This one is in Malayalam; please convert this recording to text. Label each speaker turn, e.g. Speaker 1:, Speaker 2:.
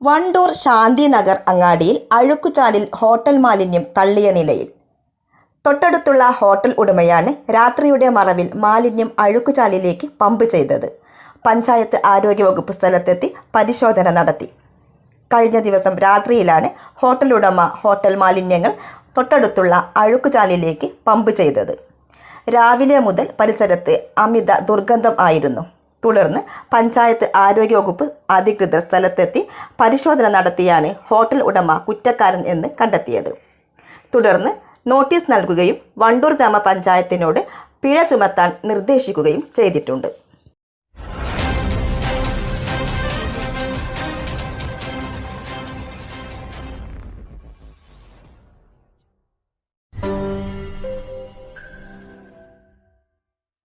Speaker 1: Wandoor Shanthinagar അങ്ങാടിയിൽ അഴുക്കുചാലിൽ ഹോട്ടൽ മാലിന്യം തള്ളിയ നിലയിൽ. തൊട്ടടുത്തുള്ള ഹോട്ടൽ ഉടമയാണ് രാത്രിയുടെ മറവിൽ മാലിന്യം അഴുക്കുചാലിലേക്ക് പമ്പ് ചെയ്തത്. പഞ്ചായത്ത് ആരോഗ്യവകുപ്പ് സ്ഥലത്തെത്തി പരിശോധന നടത്തി. കഴിഞ്ഞ ദിവസം രാത്രിയിലാണ് ഹോട്ടൽ ഉടമ ഹോട്ടൽ മാലിന്യങ്ങൾ തൊട്ടടുത്തുള്ള അഴുക്കുചാലിലേക്ക് പമ്പ് ചെയ്തത്. രാവിലെ മുതൽ പരിസരത്ത് അമിത ദുർഗന്ധം ആയിരുന്നു. തുടർന്ന് പഞ്ചായത്ത് ആരോഗ്യവകുപ്പ് അധികൃതർ സ്ഥലത്തെത്തി പരിശോധന നടത്തിയാണ് ഹോട്ടൽ ഉടമ കുറ്റക്കാരൻ എന്ന് കണ്ടെത്തിയത്. തുടർന്ന് നോട്ടീസ് നൽകുകയും വണ്ടൂർ ഗ്രാമപഞ്ചായത്തിനോട് പിഴ ചുമത്താൻ നിർദ്ദേശിക്കുകയും ചെയ്തിട്ടുണ്ട്.